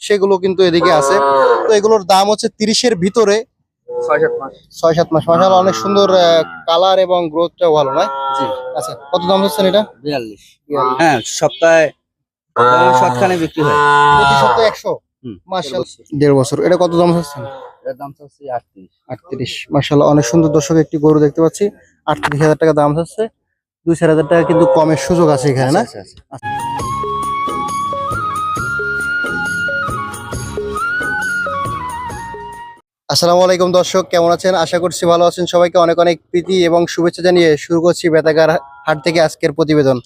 সেগুলো কিন্তু এদিকে আছে। তো এগুলোর দাম হচ্ছে তিরিশের ভিতরে। ছয় সাত মাস। ছয় সাত মাস। মাসাল অনেক সুন্দর কালার এবং গ্রোথটাও ভালো নয় জি। আচ্ছা কত দাম হচ্ছেন এটা? বিয়াল্লিশ। হ্যাঁ সপ্তাহে বিক্রি হয়। প্রতি সপ্তাহে একশো। মাসাল দেড় বছর। এটা কত দাম হচ্ছে? এর দাম আটত্রিশ। আটত্রিশ। মাসাল অনেক সুন্দর দর্শক একটি গরু দেখতে পাচ্ছি। আটত্রিশ হাজার টাকা দাম হচ্ছে। দুই চার হাজার টাকা কিন্তু কমের সুযোগ আছে এখানে না? আচ্ছা, আসসালামু আলাইকুম দর্শক, কেমন আছেন? আশা করছি ভালো আছেন। সবাইকে অনেক অনেক প্রীতি এবং শুভেচ্ছা জানিয়ে শুরু করছি বেতাগার হাট থেকে আজকের প্রতিবেদন।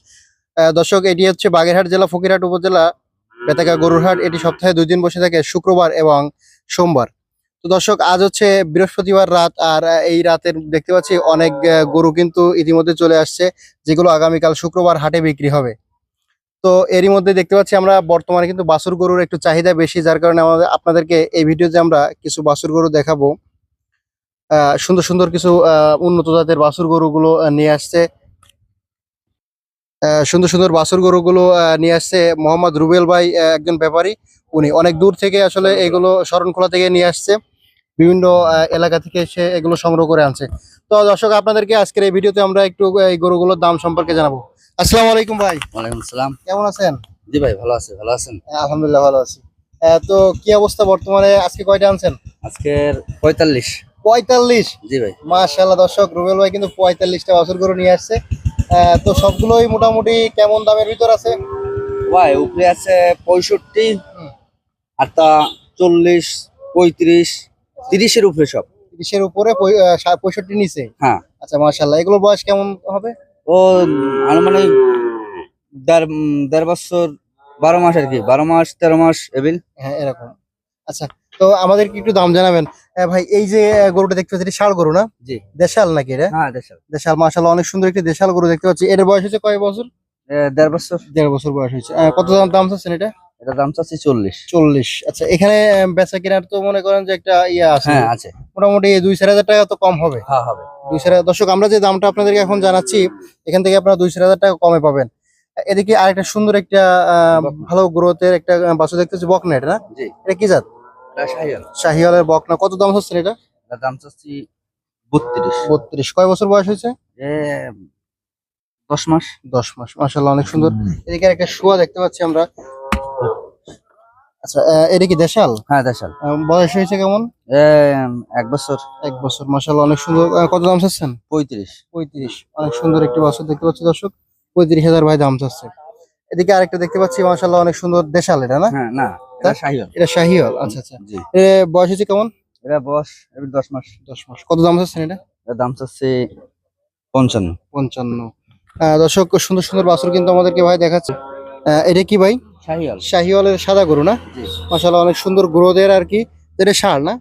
দর্শক, এটি হচ্ছে বাগেরহাট জেলা, ফকিরহাট উপজেলা, বেতাগা গরুরহাট এটি সপ্তাহে দুই দিন বসে থাকে শুক্রবার এবং সোমবার। তো দর্শক, আজ হচ্ছে বৃহস্পতিবার রাত আর এই রাতের দেখতে পাচ্ছি অনেক গরু কিন্তু ইতিমধ্যে চলে আসছে, যেগুলো আগামীকাল শুক্রবার হাটে বিক্রি হবে। তো এরই মধ্যে দেখতে পাচ্ছি আমরা বর্তমানে কিন্তু বাছুর গরুর একটু চাহিদা বেশি, যার কারণে আমাদের আপনাদেরকে এই ভিডিওতে আমরা কিছু বাছুর গরু দেখাবো। সুন্দর সুন্দর কিছু উন্নত জাতের বাছুর গরুগুলো নিয়ে আসছে। সুন্দর সুন্দর বাছুর গরুগুলো নিয়ে আসছে মোহাম্মদ রুবেল ভাই একজন ব্যাপারী। উনি অনেক দূর থেকে আসলে এগুলো শরণখোলা থেকে নিয়ে আসছে। বিভিন্ন এলাকা থেকে এসে এগুলো সংগ্রহ করে আনছে। তো দর্শক, আপনাদেরকে আজকের এই ভিডিওতে আমরা একটু এই গরুগুলোর দাম সম্পর্কে জানাব। আসসালামু আলাইকুম ভাই। ওয়ালাইকুম আসসালাম। কেমন আছেন? জি ভাই ভালো আছে ভালো আছেন? হ্যাঁ, আলহামদুলিল্লাহ ভালো আছি। তো কি অবস্থা বর্তমানে? আজকে কয়টা আনছেন? আজকের পঁয়তাল্লিশ। পঁয়তাল্লিশ? জি ভাই। মাশাল্লাহ দর্শক রুবেল ভাই কিন্তু পঁয়তাল্লিশটা বছর করে নিয়ে আসছে। তো সবগুলোই মোটামুটি কেমন দামের ভিতর আছে? ভাই উপরে আছে পঁয়ষট্টি। আর তা চল্লিশ পঁয়ত্রিশ তিরিশের উপরে সব। তিরিশের উপরে পঁয়ষট্টি নিচে? হ্যাঁ। আচ্ছা মাশাল্লাহ এগুলোর বয়স কেমন হবে? ও আনুমানিক দেড় দেড় বছর বারো মাস আর কি বারো মাস তেরো মাস এবিল। হ্যাঁ এরকম। আচ্ছা তো আমাদেরকে একটু দাম জানাবেন? ভাই এই যে গরুটা দেখতে পাচ্ছি শাল ষাড় গরু না? জি। দেশাল নাকি এটা? হ্যাঁ দেশাল। দেশাল মাশাল্লাহ অনেক সুন্দর একটি দেশাল গরু দেখতে পাচ্ছি। এর বয়স হচ্ছে কয় বছর? দেড় বছর। দেড় বছর বয়স হয়েছে। কত দাম দাম চাচ্ছেন এটা? এটা দাম চাচ্ছি চল্লিশ। চল্লিশ। আচ্ছা এখানে বেচা কেনার তো মনে করেন যে একটা ইয়ে আছে। হ্যাঁ আছে। মোটামুটি দুই চার হাজার টাকা তো কম হবে। হ্যাঁ হবে। দুই চার দর্শক আমরা যে দামটা আপনাদেরকে এখন জানাচ্ছি এখান থেকে আপনারা দুই চার হাজার টাকা কমে পাবেন। এদিকে আরেকটা সুন্দর একটা। ভালো গ্রোথের একটা বাছুর দেখতেছি বকনা এটা না? জি। এটা কি জাত? শাহিওয়ালের বকনা। কত দাম হচ্ছে এটা? দাম চাচ্ছি বত্রিশ। বত্রিশ। কয় বছর বয়স হয়েছে? এ দশ মাস। দশ মাস। মাসাল্লাহ অনেক সুন্দর। এদিকে একটা শোয়া দেখতে পাচ্ছি আমরা। আচ্ছা এটা কি দেশাল? হ্যাঁ দেশাল। বয়স হয়েছে কেমন? এক বছর। এক বছর অনেক সুন্দর। কত দাম চাচ্ছেন? পঁয়ত্রিশ। পঁয়ত্রিশ অনেক সুন্দর একটি বাছুর দেখতে পাচ্ছি দর্শক। পঁয়ত্রিশ হাজার ভাই দাম চাচ্ছে। এদিকে আরেকটা দেখতে পাচ্ছি মাসাল্লাহ অনেক সুন্দর দেশাল এটা না? হ্যাঁ না এটা এটা শাহিওয়াল আচ্ছা আচ্ছা। বয়স হচ্ছে কেমন? এটা বয়স দশ মাস। দশ মাস। কত দাম চাচ্ছেন এটা? দাম চাচ্ছে পঞ্চান্ন। পঞ্চান্ন। দর্শক সুন্দর সুন্দর বাছুর কিন্তু আমাদেরকে ভাই দেখাচ্ছে। এটা কি ভাই? শাহিয়াল শাহিওয়ালের সাদা গরু না? জি। মাসাল্লাহ অনেক সুন্দর গ্রোথের আর কি। এটা ষাঁড় না?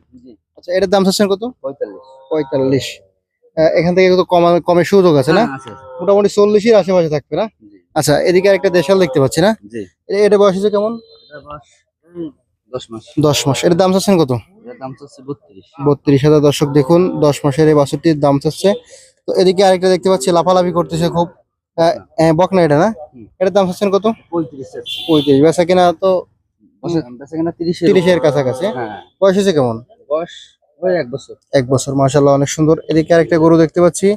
আচ্ছা এটার দাম চাচ্ছেন কত? পঁয়তাল্লিশ। পঁয়তাল্লিশ। এখান থেকে তো কমা সুযোগ আছে না? হ্যাঁ। মোটামুটি চল্লিশের আশেপাশে থাকবে না? আচ্ছা এদিকে একটা দেশাল দেখতে পাচ্ছি না? এটা বয়স হচ্ছে কেমন? দশ মাস। এটার দাম চাচ্ছেন কত? এর বত্রিশ। হাজার দর্শক দেখুন দশ মাসের এই বাছুরটির দাম চাচ্ছে। তো এদিকে আরেকটা দেখতে পাচ্ছি লাফালাফি করতেছে খুব। বকনা। এটা না? এটার দাম কত? পঁয়ত্রিশ বেচা কিনা তো তিরিশের কাছাকাছি। হ্যাঁ। বয়স হচ্ছে কেমন? বয়স এক বছর। এক বছর মার্শাল্লাহ অনেক সুন্দর। এদিকে আরেকটা গরু দেখতে পাচ্ছি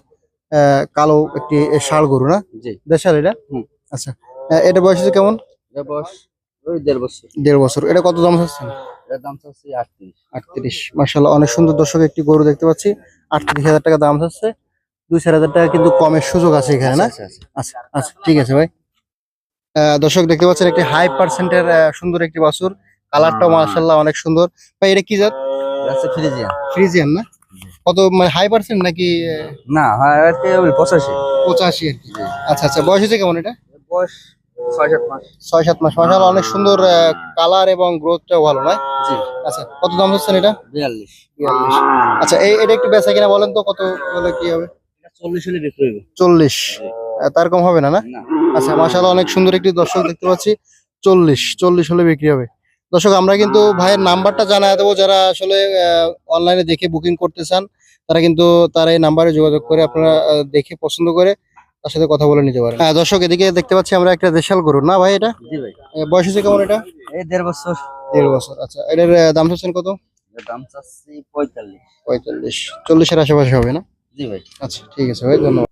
কালো একটি ষাড় গরু না? দেশাল এটা। আচ্ছা। এটা বয়স হচ্ছে কেমন? দেড় বছর। দেড় বছর। এটা কত দাম চাচ্ছেন এর দাম চাচ্ছে আটত্রিশ। আটত্রিশ। মার্শাল্লাহ অনেক সুন্দর দর্শক একটি গরু দেখতে পাচ্ছি। আটত্রিশ হাজার টাকা দাম চাচ্ছে দুই চার হাজার টাকা কিন্তু কমের সুযোগ আছে এখানে না? আচ্ছা, আচ্ছা। আচ্ছা। আচ্ছা ঠিক আছে ভাই। দর্শক দেখতে পাচ্ছেন একটি হাই পার্সেন্টের সুন্দর একটি বাছুর। কালারটাও মার্শাল্লাহ অনেক সুন্দর। ভাই এটা কি জাত? ফ্রিজিয়ান। ফ্রিজিয়ান না? কত মানে হাই পার্সেন্ট নাকি না হ্যাঁ পঁচাশি। পঁচাশি আর কি। আচ্ছা আচ্ছা বয়স হচ্ছে কেমন এটা? বয়স ছয় সাত মাস। ছয় সাত মাস। মার্শাল্লাহ অনেক সুন্দর কালার এবং গ্রোথটাও ভালো নয় জি। আচ্ছা কত দাম হচ্ছেন এটা? বিয়াল্লিশ। বিয়াল্লিশ। আচ্ছা এই এটা একটু বেচা কিনা বলেন তো কত বলে কি হবে? চল্লিশ হলে বিক্রি চল্লিশ। আহ, তার কম হবে না না? আচ্ছা মাশাআল্লাহ অনেক সুন্দর একটি দর্শক দেখতে পাচ্ছি। চল্লিশ চল্লিশ হলে বিক্রি হবে। দর্শক আমরা কিন্তু ভাইয়ের নাম্বারটা জানায় দেবো। যারা আসলে অনলাইনে দেখে বুকিং করতে চান তারা কিন্তু তারা এই নাম্বারে যোগাযোগ করে আপনারা দেখে পছন্দ করে তার সাথে কথা বলে নিতে পারেন। হ্যাঁ দর্শক এদিকে দেখতে পাচ্ছি আমরা একটা দেশাল গরু। না ভাই এটা? বয়স হচ্ছে কেমন এটা? এই দেড় বছর। দেড় বছর। আচ্ছা এটার দাম চাচ্ছেন কত? দাম চাচ্ছি পঁয়তাল্লিশ। পঁয়তাল্লিশ। চল্লিশের আশেপাশে হবে না? জি ভাই। আচ্ছা ঠিক আছে ভাই ধন্যবাদ।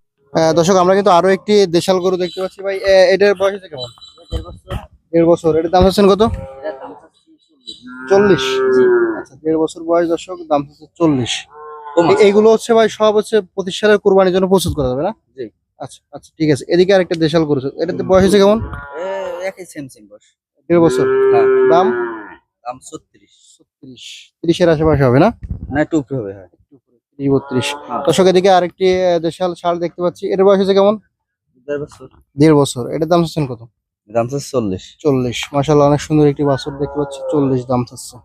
দর্শক আমরা কিন্তু আরও একটি দেশাল গরু দেখতে পাচ্ছি। ভাই এটার বয়স হচ্ছে কেমন? দেড় বছর। এটার দাম চাচ্ছেন কত? চল্লিশ। আচ্ছা দেড় বছর বয়স দর্শক দাম হচ্ছে চল্লিশ। এইগুলো হচ্ছে ভাই সব হচ্ছে প্রতিষ্ঠানের কোরবানির জন্য প্রস্তুত করা যাবে না? জি। আচ্ছা আচ্ছা ঠিক আছে। এদিকে আরেকটা দেশাল গরু এটাতে বয়স হচ্ছে কেমন? একই সেম সেম বস দেড় বছর। হ্যাঁ। দাম? দাম ছত্রিশ। ত্রিশ ত্রিশের আশেপাশে হবে না? না একটু হবে হ্যাঁ। ত্রিশ বত্রিশ। হ্যাঁ। দর্শক এদিকে আরেকটি দেশাল শাল দেখতে পাচ্ছি। এটার বয়স হচ্ছে কেমন? দেড় বছর। এটার দাম চাচ্ছেন কত? দাম চাচ্ছি চল্লিশ। চল্লিশ। মাসাল্লাহ অনেক সুন্দর একটি বাছুর দেখতে পাচ্ছি। চল্লিশ দাম চাচ্ছে।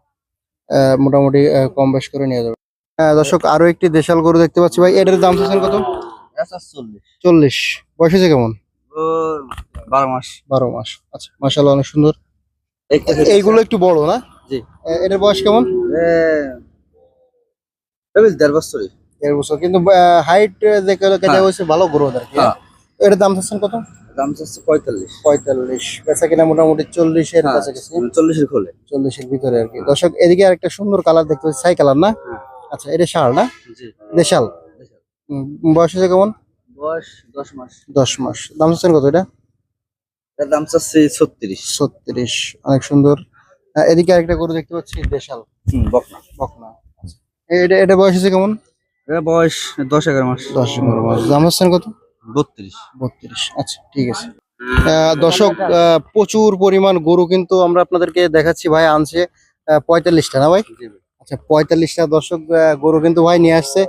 মোটামুটি কম বেশ করে নিয়ে যাবে। হ্যাঁ দর্শক আরও একটি দেশাল গরু দেখতে পাচ্ছি। ভাই এটার দাম চাচ্ছেন কত? চল্লিশ। চল্লিশ। বয়স হচ্ছে কেমন? বারো মাস। বারো মাস। আচ্ছা মাসাল্লাহ অনেক সুন্দর। এইগুলো একটু বড় না? জি। এটার বয়স কেমন? এ এ বেশ দেড় বছরই। দেড় বছর কিন্তু হাইট হ্যাঁ। হয়েছে ভালো গ্রোথ আর কি হ্যাঁ। দাম চাচ্ছেন কত? দাম চাচ্ছি পঁয়তাল্লিশ। পঁয়তাল্লিশ। বেচা কিনা মোটামুটি চল্লিশের হ্যাঁ, কাছাকাছি। চল্লিশের খোলে চল্লিশের ভিতরে আর কি। দর্শক এদিকে আরেকটা সুন্দর কালার দেখতে পাচ্ছি ছাই কালার না? হ্যাঁ। আচ্ছা এটা শাল না? দেশাল। বয়স হচ্ছে কেমন? বয়স দশ মাস। দশ মাস। দাম চাচ্ছেন কত এটা? এর দাম চাচ্ছি ছত্রিশ। ছত্রিশ। অনেক সুন্দর। এদিকে আরেকটা গরু দেখতে পাচ্ছি দেশাল। বকনা। বকনা। এটা এটা বয়স হচ্ছে কেমন? এর বয়স দশ এগারো মাস। দশ এগারো মাস। দাম চাচ্ছেন কত? বত্রিশ। বত্রিশ। আচ্ছা ঠিক আছে। দর্শক প্রচুর পরিমাণ গরু কিন্তু আমরা আপনাদেরকে দেখাচ্ছি। ভাই আনছে পঁয়তাল্লিশটা না ভাই? আচ্ছা পঁয়তাল্লিশটা দর্শক গরু কিন্তু ভাই নিয়ে আসছে।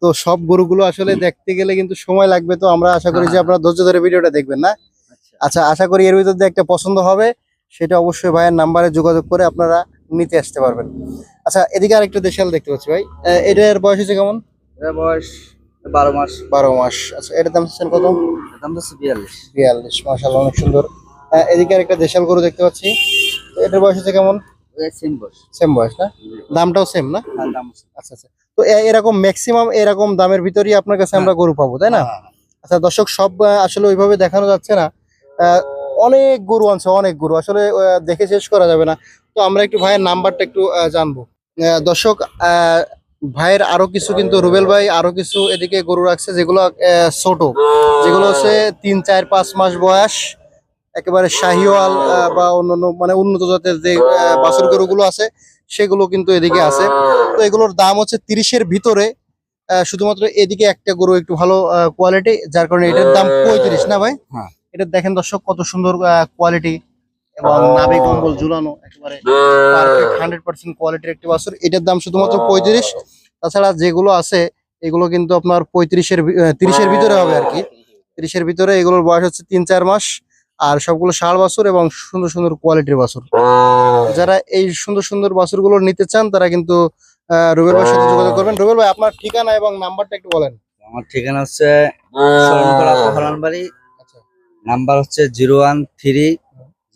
তো সব গরুগুলো আসলে দেখতে গেলে কিন্তু সময় লাগবে। তো আমরা আশা করি যে আপনারা ধৈর্য ধরে ভিডিওটা দেখবেন না? আচ্ছা। আচ্ছা আশা করি এর ভিতর দিয়ে একটা পছন্দ হবে। সেটা অবশ্যই ভাইয়ের নাম্বারে যোগাযোগ করে আপনারা নিতে আসতে পারবেন। আচ্ছা এদিকে আরেকটা দেশাল দেখতে পাচ্ছি ভাই। এটার বয়স হচ্ছে কেমন? বয়স বারো মাস। বারো মাস। আচ্ছা এটার দাম চাচ্ছেন কত? দাম চাচ্ছি বিয়াল্লিশ। বিয়াল্লিশ মাসাল্লাহ অনেক সুন্দর। এদিকে আরেকটা দেশাল গরু দেখতে পাচ্ছি। এটার বয়স হচ্ছে কেমন? সেম বয়স। না? দামটাও সেম না? হ্যাঁ। আচ্ছা আচ্ছা। তো এরকম ম্যাক্সিমাম এরকম দামের ভিতরেই আপনার কাছে আমরা গরু পাবো তাই না? হ্যাঁ, আচ্ছা দর্শক সব আসলে ওইভাবে দেখানো যাচ্ছে না। অনেক গরু আনছে, অনেক গরু। আসলে দেখে শেষ করা যাবে না। তো আমরা একটু ভাইয়ের নাম্বারটা একটু জানব। দর্শক ভাইয়ের আরও কিছু কিন্তু, রুবেল ভাই আরও কিছু এদিকে গরু রাখছে, যেগুলো ছোট। যেগুলো হচ্ছে তিন, চার, পাঁচ মাস বয়স। একেবারে শাহিওয়াল বা অন্যান্য মানে উন্নত জাতের যে বাছুর গরুগুলো আছে, সেগুলো কিন্তু এদিকে আছে। তো এগুলোর দাম হচ্ছে তিরিশের ভিতরে। শুধুমাত্র এদিকে একটা গরু একটু ভালো কোয়ালিটি যার কারণে এটার দাম পঁয়ত্রিশ, না ভাই? হ্যাঁ। এটা দেখেন দর্শক কত সুন্দর কোয়ালিটি এবং নাভি কম্বল ঝুলানো একেবারে হান্ড্রেড পার্সেন্ট কোয়ালিটির একটি বাছুর। এটার দাম শুধুমাত্র পঁয়ত্রিশ। তাছাড়া যেগুলো আছে এগুলো কিন্তু আপনার পঁয়ত্রিশের তিরিশের ভিতরে হবে আর কি। তিরিশের ভিতরে এগুলোর বয়স হচ্ছে তিন চার মাস। আর সবগুলো ষাঁড় বাছুর এবং সুন্দর সুন্দর কোয়ালিটির বাছুর। যারা এই সুন্দর সুন্দর বাছুরগুলো নিতে চান তারা কিন্তু আহ, রুবেল ভাইয়ের সাথে যোগাযোগ করবেন। রুবেল ভাই আপনার ঠিকানা এবং নাম্বারটা একটু বলেন। আমার ঠিকানা হচ্ছে নাম্বার হচ্ছে zero one three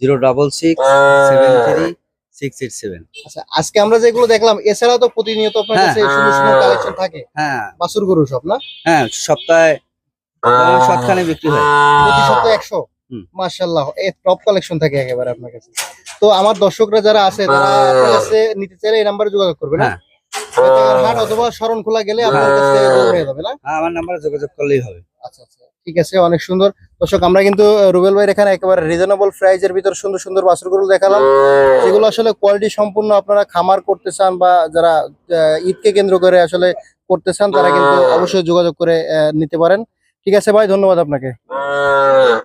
zero double six seven three six eight seven. আচ্ছা আজকে আমরা যেগুলো দেখলাম এছাড়াও তো প্রতিনিয়ত আপনার হ্যাঁ। কাছে সুন্দর সুন্দর কালেকশন থাকে। হ্যাঁ। বাছুর গরু সব না? হ্যাঁ সপ্তাহে বিক্রি হয়। প্রতি সপ্তাহে একশো? এই টপ কালেকশন থাকে একেবারে আপনার কাছে। তো আমার দর্শকরা যারা আছে তারা আপনার কাছে নিতে চাইলে এই নাম্বারে যোগাযোগ করবে না? হ্যাঁ। হাট অথবা শরণ খোলা গেলে আপনার কাছে যাবে না? হ্যাঁ আমার নাম্বারে যোগাযোগ করলেই হবে। আচ্ছা আচ্ছা ঠিক আছে অনেক সুন্দর। দর্শক, আমরা কিন্তু রুবেল ভাইয়ের এখানে একেবারে রিজনেবল প্রাইজের ভিতর সুন্দর সুন্দর বাছুরগুলো দেখালাম। যেগুলো আসলে কোয়ালিটি সম্পূর্ণ আপনারা খামার করতে চান বা যারা ঈদকে কেন্দ্র করে আসলে করতে চান, তারা কিন্তু অবশ্যই যোগাযোগ করে নিতে পারেন। ঠিক আছে ভাই, ধন্যবাদ আপনাকে।